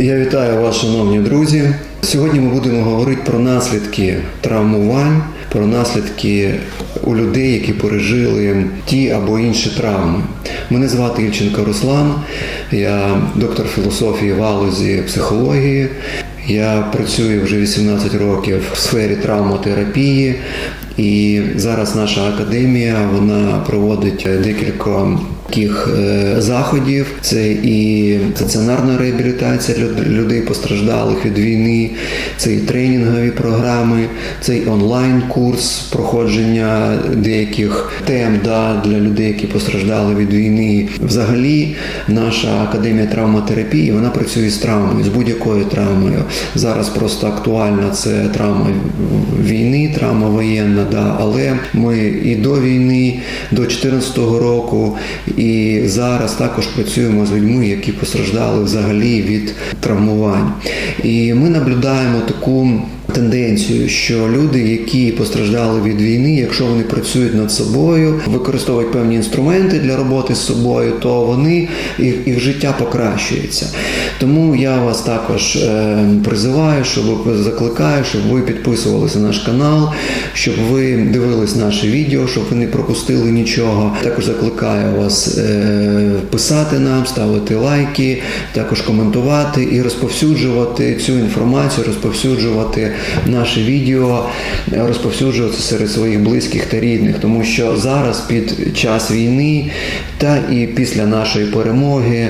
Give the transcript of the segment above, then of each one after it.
Я вітаю вас, шановні друзі. Сьогодні ми будемо говорити про наслідки травмувань, про наслідки у людей, які пережили ті або інші травми. Мене звати Ільченко Руслан, я доктор філософії в галузі психології. Я працюю вже 18 років в сфері травмотерапії. І зараз наша академія вона проводить декілька таких е, заходів. Це і стаціонарна реабілітація людей постраждалих від війни, це і тренінгові програми, це і онлайн-курс проходження деяких тем да, для людей, які постраждали від війни. Взагалі, наша академія травматерапії вона працює з травмою, з будь-якою травмою. Зараз просто актуальна це травма війни, травма воєнна, да, але ми і до війни, до 2014 року, і зараз також працюємо з людьми, які постраждали взагалі від травмувань. І ми наблюдаємо таку. Тенденцію, що люди, які постраждали від війни, якщо вони працюють над собою, використовують певні інструменти для роботи з собою, то вони їх, їх життя покращується. Тому я вас також е, призиваю, щоб закликаю, щоб ви підписувалися на наш канал, щоб ви дивились наші відео, щоб ви не пропустили нічого. Також закликаю вас е, писати нам, ставити лайки, також коментувати і розповсюджувати цю інформацію, розповсюджувати наше відео, розповсюджувати серед своїх близьких та рідних, тому що зараз під час війни та і після нашої перемоги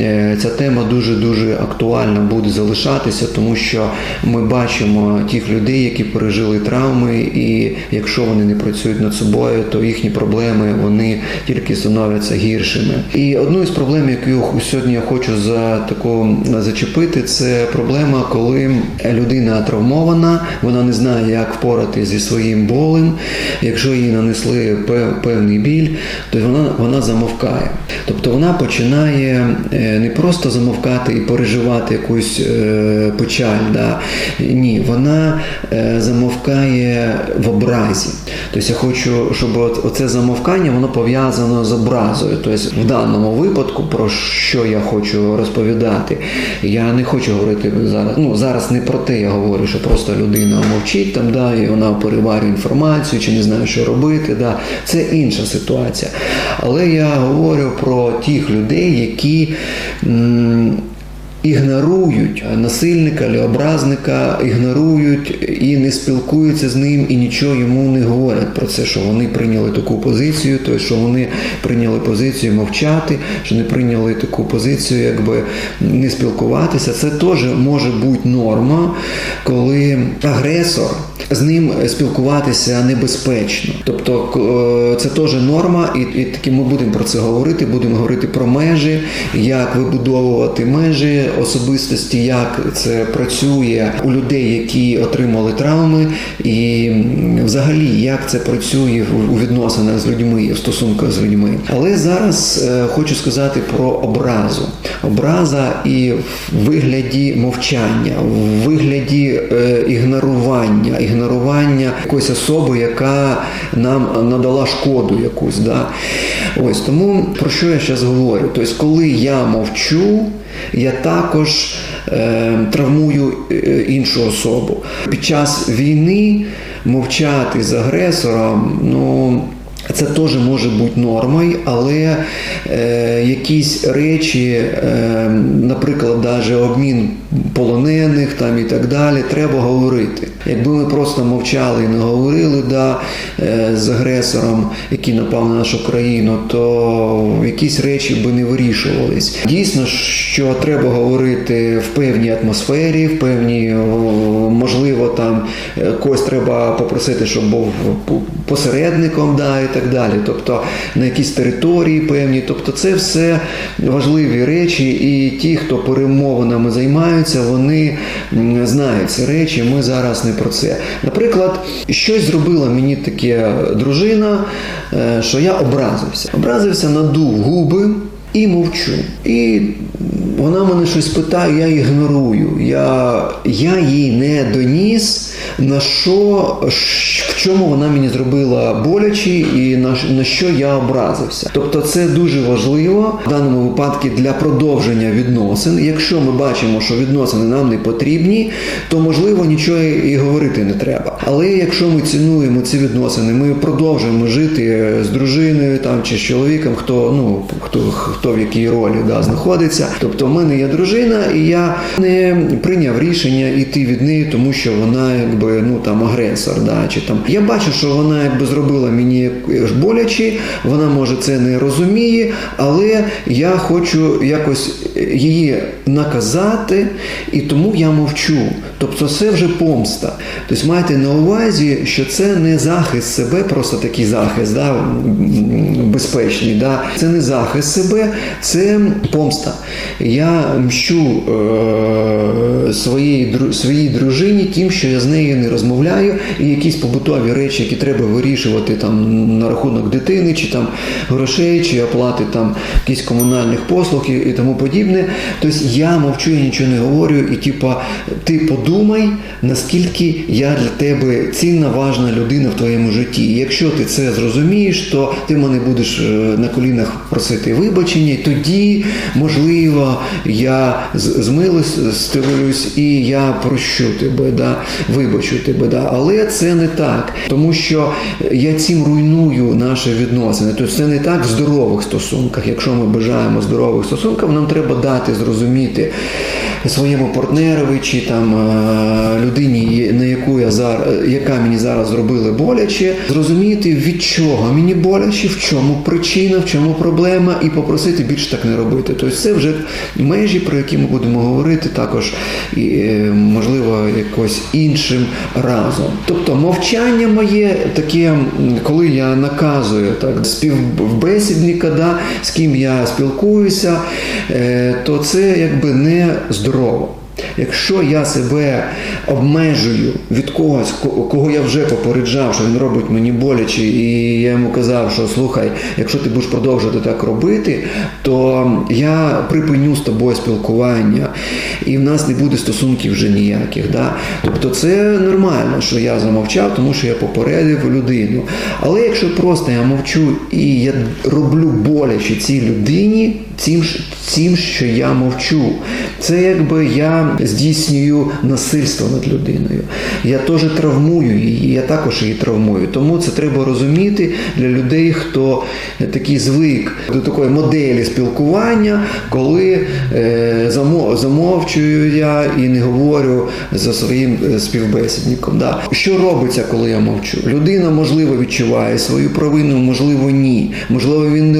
е, ця тема дуже дуже актуальна буде залишатися, тому що ми бачимо тих людей, які пережили травми, і якщо вони не працюють над собою, то їхні проблеми вони тільки становляться гіршими. І одну із проблем, яку сьогодні я хочу за таку зачепити, це проблема, коли людина травмована, вона не знає, як впорати зі своїм болем. Якщо їй нанесли певний біль, то вона, вона замовкає. Тобто вона починає е, не просто замовкати і переживати якусь е, печаль. Да? Ні, вона е, замовкає в образі. Тобто я хочу, щоб оце замовкання воно пов'язано з образою. Тобто в даному випадку, про що я хочу розповідати, я не хочу говорити зараз. Ну зараз не про те я говорю, що просто людина мовчить там, да, і вона переварює інформацію чи не знає, що робити. Да. Це інша ситуація. Але я говорю про тих людей, які. м, Ігнорують насильника або образника, ігнорують і не спілкуються з ним, і нічого йому не говорять про це, що вони прийняли таку позицію, то що вони прийняли позицію мовчати, що не прийняли таку позицію, якби не спілкуватися. Це теж може бути норма, коли агресор з ним спілкуватися небезпечно. Тобто к- це теж норма, і, і таки ми будемо про це говорити. Будемо говорити про межі, як вибудовувати межі особистості, як це працює у людей, які отримали травми, і взагалі як це працює у відносинах з людьми, в стосунках з людьми. Але зараз е, хочу сказати про образу. Образа і в вигляді мовчання, в вигляді е, ігнорування, ігнорування якоїсь особи, яка нам надала шкоду якусь. Да? Ось тому про що я зараз говорю? Тобто, коли я мовчу, я також е, травмую е, іншу особу. Під час війни мовчати з агресором, ну. Це теж може бути нормою, але е, якісь речі, е, наприклад, навіть обмін полонених там і так далі, треба говорити. Якби ми просто мовчали і не говорили да, е, з агресором, який напав на нашу країну, то якісь речі би не вирішувались. Дійсно, що треба говорити в певній атмосфері, в певній, можливо, там е, когось треба попросити, щоб був посередником, да, і так далі. Тобто на якійсь території певні. Тобто, це все важливі речі, і ті, хто перемовинами займаються, вони знають ці речі. Ми зараз не про це. Наприклад, щось зробила мені таке дружина, е, що я образився. Образився, надув губи. І мовчу. І вона мене щось питає, я ігнорую. Я, я їй не доніс, на що, в чому вона мені зробила боляче і на, на що я образився. Тобто це дуже важливо в даному випадку для продовження відносин. Якщо ми бачимо, що відносини нам не потрібні, то можливо нічого і говорити не треба. Але якщо ми цінуємо ці відносини, ми продовжуємо жити з дружиною там чи з чоловіком, хто ну хто хто в якій ролі да, знаходиться. Тобто, в мене є дружина, і я не прийняв рішення йти від неї, тому що вона якби ну там агресор. Да, чи там я бачу, що вона якби зробила мені боляче, вона може це не розуміє, але я хочу якось її наказати, і тому я мовчу. Тобто, це вже помста. Тобто майте на увазі, що це не захист себе, просто такий захист, да, безпечний. Да. Це не захист себе, це помста. Я мщу е, своїй, своїй дружині тим, що я з нею не розмовляю, і якісь побутові речі, які треба вирішувати там на рахунок дитини, чи там грошей, чи оплати там якісь комунальних послуг і, і тому подібне. Тобто я мовчу, я нічого не говорю, і типа ти подумай, наскільки я для тебе цінна, важна людина в твоєму житті. І якщо ти це зрозумієш, то ти мене будеш на колінах просити вибачення, і тоді, можливо, я змилуюсь і я прощу тебе, да, вибачу тебе. Да. Але це не так, тому що я цим руйную наші відносини. Тобто це не так в здорових стосунках. Якщо ми бажаємо здорових стосунків, нам треба дати зрозуміти своєму партнерові чи там людині, на яку я зараз, яка мені зараз зробили боляче, зрозуміти від чого мені боляче, в чому причина, в чому проблема, і попросити більше так не робити. Тобто це вже межі, про які ми будемо говорити, також і можливо якось іншим разом. Тобто мовчання моє таке, коли я наказую так співбесідника, да, з ким я спілкуюся, то це якби не здорово. Якщо я себе обмежую від когось, кого я вже попереджав, що він робить мені боляче, і я йому казав, що слухай, якщо ти будеш продовжувати так робити, то я припиню з тобою спілкування, і в нас не буде стосунків вже ніяких. Да? Тобто це нормально, що я замовчав, тому що я попередив людину. Але якщо просто я мовчу і я роблю боляче цій людині, тим, тим, що я мовчу, це якби я здійснюю насильство над людиною. Я теж травмую її, я також її травмую. Тому це треба розуміти для людей, хто такий звик до такої моделі спілкування, коли е, замовчую я і не говорю за своїм співбесідником. Да. Що робиться, коли я мовчу? Людина, можливо, відчуває свою провину, можливо, ні. Можливо, він не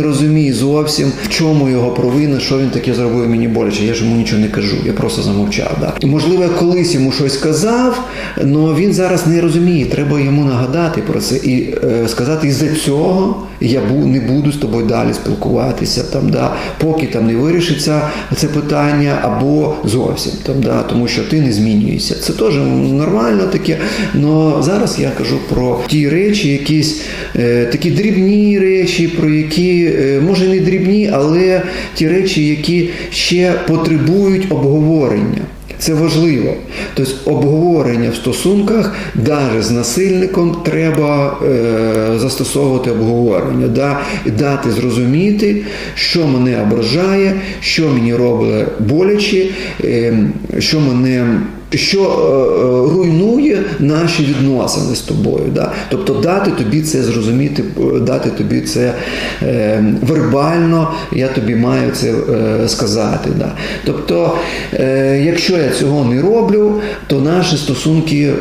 зовсім, в чому його провина, що він таке зробив мені боляче. Я ж йому нічого не кажу, я просто замовчав. Да. Можливо, я колись йому щось казав, але він зараз не розуміє. Треба йому нагадати про це і е, сказати, із-за цього я не буду з тобою далі спілкуватися, там, да, поки там не вирішиться це питання, або зовсім там, да, тому що ти не змінюєшся. Це теж нормально таке. Але зараз я кажу про ті речі, якісь е, такі дрібні речі, про які, е, може не дрібні, але ті речі, які ще потребують обговорення. Це важливо. Тобто обговорення в стосунках, навіть з насильником, треба е, застосовувати обговорення, да, дати зрозуміти, що мене ображає, що мені робить боляче, е, що мене. Що е, руйнує наші відносини з тобою. Да? Тобто дати тобі це зрозуміти, дати тобі це е, вербально, я тобі маю це е, сказати. Да? Тобто, е, якщо я цього не роблю, то наші стосунки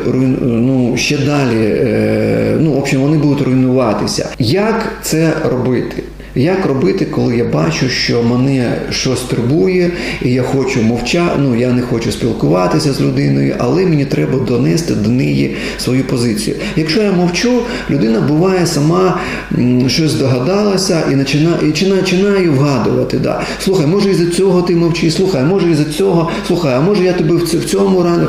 ну, ще далі, е, ну, в общем, вони будуть руйнуватися. Як це робити? Як робити, коли я бачу, що мене щось турбує, і я хочу мовчати, ну я не хочу спілкуватися з людиною, але мені треба донести до неї свою позицію. Якщо я мовчу, людина буває сама щось здогадалася і починає, і починає вгадувати. Да. Слухай, може із-за цього ти мовчиш, слухай, може із-за цього, слухай, а може я тебе в цьому рану.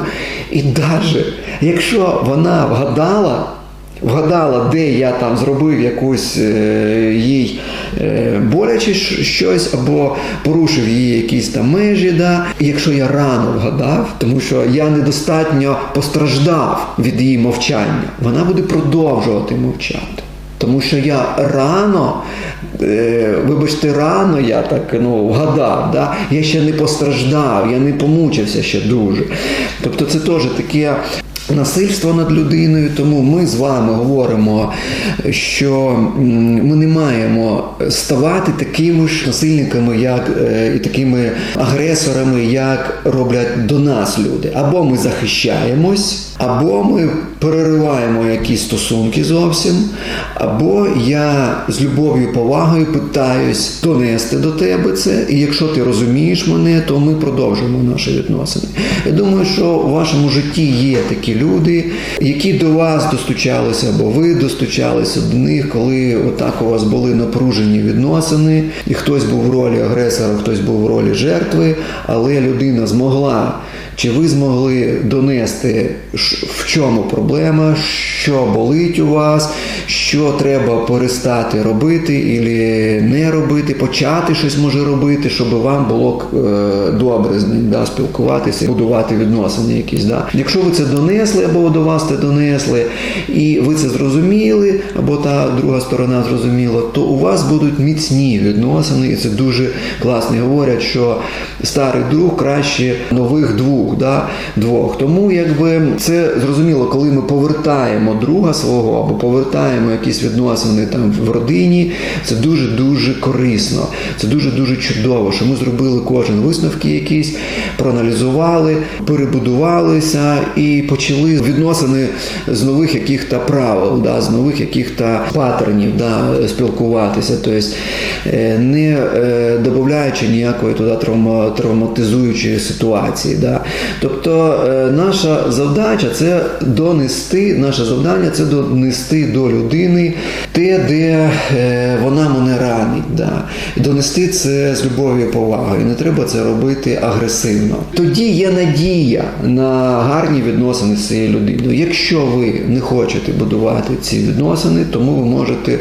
І навіть якщо вона вгадала. Вгадала, де я там зробив якусь е, їй е, боляче щось, або порушив її якісь там межі. Да? І якщо я рано вгадав, тому що я недостатньо постраждав від її мовчання, вона буде продовжувати мовчати. Тому що я рано, е, вибачте, рано я так ну, вгадав, да? я ще не постраждав, я не помучився ще дуже. Тобто це теж таке насильство над людиною, тому ми з вами говоримо, що ми не маємо ставати такими ж насильниками, як е, і такими агресорами, як роблять до нас люди. Або ми захищаємось, або ми перериваємо якісь стосунки зовсім, або я з любов'ю повагою питаюсь донести до тебе це, і якщо ти розумієш мене, то ми продовжуємо наші відносини. Я думаю, що у вашому житті є такі люди, які до вас достучалися, або ви достучалися до них, коли отак у вас були напружені відносини, і хтось був в ролі агресора, хтось був в ролі жертви, але людина змогла. Чи ви змогли донести, в чому проблема, що болить у вас, що треба перестати робити і не робити, почати щось може робити, щоб вам було е, добре з ним да, спілкуватися, будувати відносини якісь. Да. Якщо ви це донесли, або до вас це донесли, і ви це зрозуміли, або та друга сторона зрозуміла, то у вас будуть міцні відносини, і це дуже класно. Говорять, що старий друг краще нових двох. Да, двох. Тому якби це зрозуміло, коли ми повертаємо друга свого або повертаємо якісь відносини там в родині, це дуже дуже корисно. Це дуже дуже чудово, що ми зробили кожен висновки якісь, проаналізували, перебудувалися і почали відносини з нових яких-то правил, да, з нових яких-то паттернів да, спілкуватися. Тобто е, не е, додаючи ніякої туди травма, травматизуючої ситуації. Да. Тобто е, наша завдача це донести, наше завдання це донести до людини те, де е, вона мене ранить. Да. Донести це з любов'ю і повагою. Не треба це робити агресивно. Тоді є надія на гарні відносини з цією людиною. Якщо ви не хочете будувати ці відносини, тому ви можете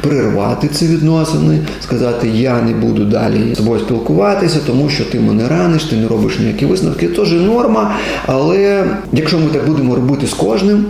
прервати ці відносини, сказати, я не буду далі з тобою спілкуватися, тому що ти мене раниш, ти не робиш ніякі висновки. Це теж норма, але якщо ми так будемо робити з кожним,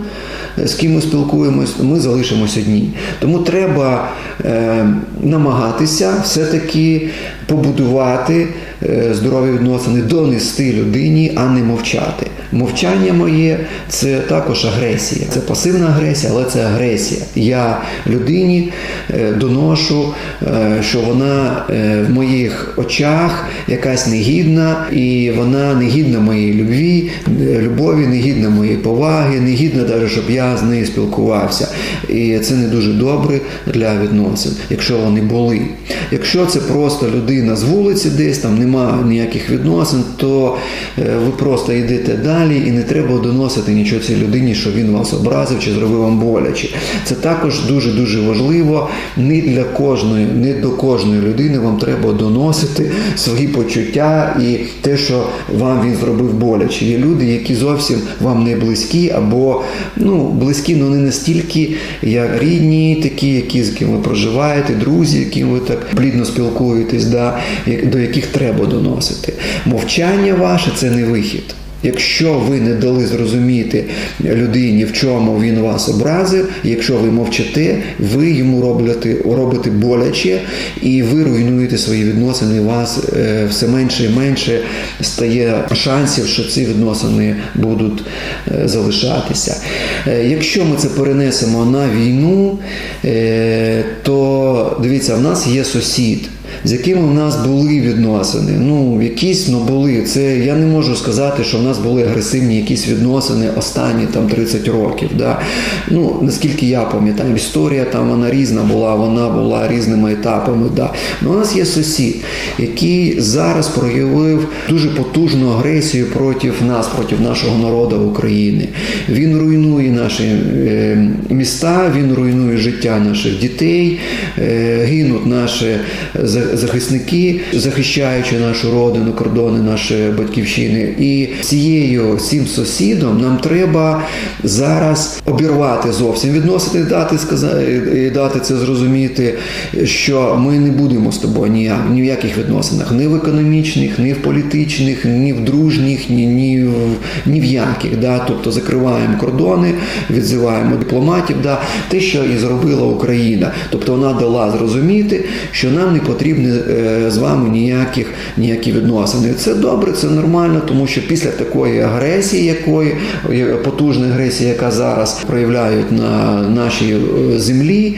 з ким ми спілкуємось, ми залишимось одні. Тому треба е, намагатися все-таки побудувати е, здорові відносини, донести людині, а не мовчати. Мовчання моє це також агресія. Це пасивна агресія, але це агресія. Я людині е, доношу, е, що вона е, в моїх очах якась негідна, і вона негідна моєї любві, любові, негідна моєї поваги, негідна навіть, щоб я з нею спілкувався. І це не дуже добре для відносин, якщо вони були. Якщо це просто людина з вулиці, десь там немає ніяких відносин, то ви просто йдете далі і не треба доносити нічого цій людині, що він вас образив чи зробив вам боляче. Це також дуже дуже важливо. Не для кожної, не до кожної людини вам треба доносити свої почуття і те, що вам він зробив боляче. Є люди, які зовсім вам не близькі, або ну близькі, але не настільки, як рідні, такі, які з ким ви проживаєте, друзі, яким ви так плідно спілкуєтесь, да, до яких треба доносити. Мовчання ваше це не вихід. Якщо ви не дали зрозуміти людині, в чому він вас образив, якщо ви мовчите, ви йому робите, робите боляче і ви руйнуєте свої відносини. У вас е, все менше і менше стає шансів, що ці відносини будуть е, залишатися. Е, Якщо ми це перенесемо на війну, то дивіться, в нас є сусід з якими в нас були відносини. Ну, якісь ну, були. Це я не можу сказати, що в нас були агресивні якісь відносини останні там 30 років. Да? Ну, наскільки я пам'ятаю, історія там вона різна була, вона була різними етапами. Да? Ну, у нас є сусід, який зараз проявив дуже потужну агресію проти нас, проти нашого народу України. Він руйнує наші е, міста, він руйнує життя наших дітей, е, гинуть наші за- захисники, захищаючи нашу родину, кордони нашої батьківщини. І цією цим сусідом нам треба зараз обірвати зовсім відносини, дати сказати дати це зрозуміти, що ми не будемо з тобою ніяк, ні в яких відносинах, ні в економічних, ні в політичних, ні в дружніх, ні, ні, в, ні в яких. Да? Тобто закриваємо кордони, відзиваємо дипломатів. Да? Те, що і зробила Україна. Тобто вона дала зрозуміти, що нам не потрібні е, з вами ніяких ніякі відносини. Це добре, це нормально, тому що після такої агресії, якої е, потужної агресії, яка зараз проявляють на нашій е, землі,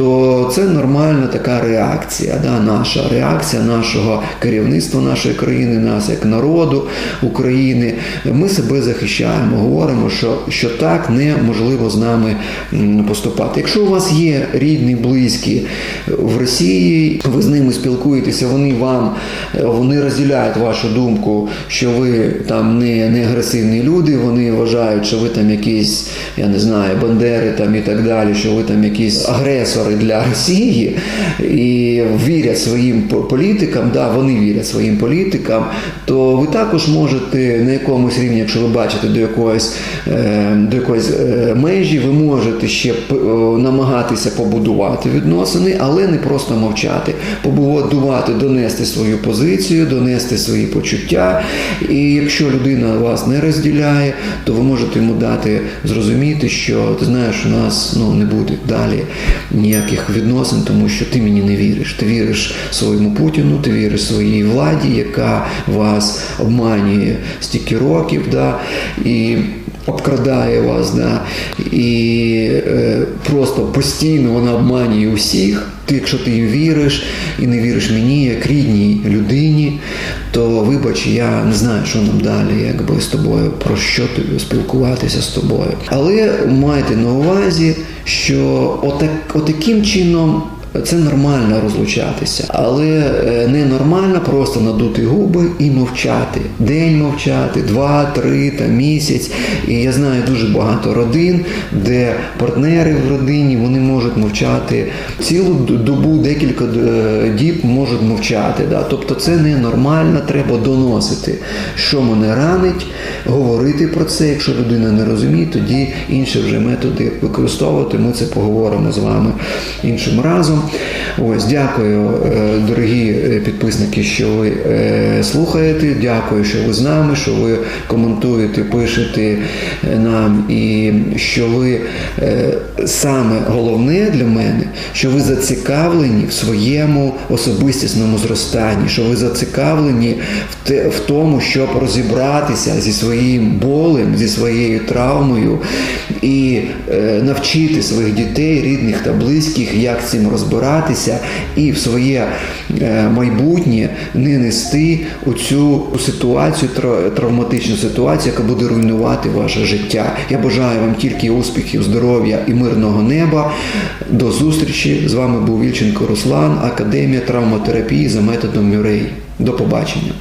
то це нормальна така реакція, да, наша реакція нашого керівництва нашої країни, нас як народу України. Ми себе захищаємо, говоримо, що, що так неможливо з нами поступати. Якщо у вас є рідні, близькі в Росії, ви з ними спілкуєтеся, вони вам е, вони розділяють вашу думку, що ви там не, не агресивні люди, вони вважають, що ви там якісь, я не знаю, бандери там і так далі, що ви там якісь агресори для Росії і вірять своїм політикам, да, вони вірять своїм політикам, то ви також можете на якомусь рівні, якщо ви бачите до якоїсь, е, до якоїсь е, межі, ви можете ще намагатися побудувати відносини, але не просто мовчати, побудувати, донести свою позицію, донести свої почуття. І якщо людина вас не розділяє, то ви можете йому дати зрозуміти, що ти знаєш, у нас ну, не буде далі ніяких відносин, тому що ти мені не віриш. Ти віриш своєму Путіну, ти віриш своїй владі, яка вас обманює стільки років, да, і обкрадає вас, да, і е, просто постійно вона обманює усіх. Ти, якщо ти їй віриш і не віриш мені, як рідній людині, то вибач, я не знаю, що нам далі, якби з тобою, про що тобі спілкуватися з тобою. Але майте на увазі, що отак, отаким чином. Це нормально розлучатися, але е, не нормально просто надути губи і мовчати. День мовчати, два, три та місяць. І я знаю дуже багато родин, де партнери в родині вони можуть мовчати цілу добу, декілька е, діб можуть мовчати. Да? Тобто це ненормально, треба доносити, що мене ранить, говорити про це. Якщо людина не розуміє, тоді інші вже методи використовувати. Ми це поговоримо з вами іншим разом. Ось, дякую, е, дорогі е, підписники, що ви е, слухаєте. Дякую, що ви з нами, що ви коментуєте, пишете нам, і що ви саме головне для мене, що ви зацікавлені в своєму особистісному зростанні, що ви зацікавлені в, те, в тому, щоб розібратися зі своїм болем, зі своєю травмою і е, навчити своїх дітей, рідних та близьких, як цим розбиратися, і в своє е, майбутнє не нести у цю ситуацію, тра- травматичну ситуацію, яка буде руйнувати ваше життя. Я бажаю вам тільки успіхів, здоров'я і мирного неба. До зустрічі. З вами був Вільченко Руслан, Академія травматерапії за методом Мюрей. До побачення.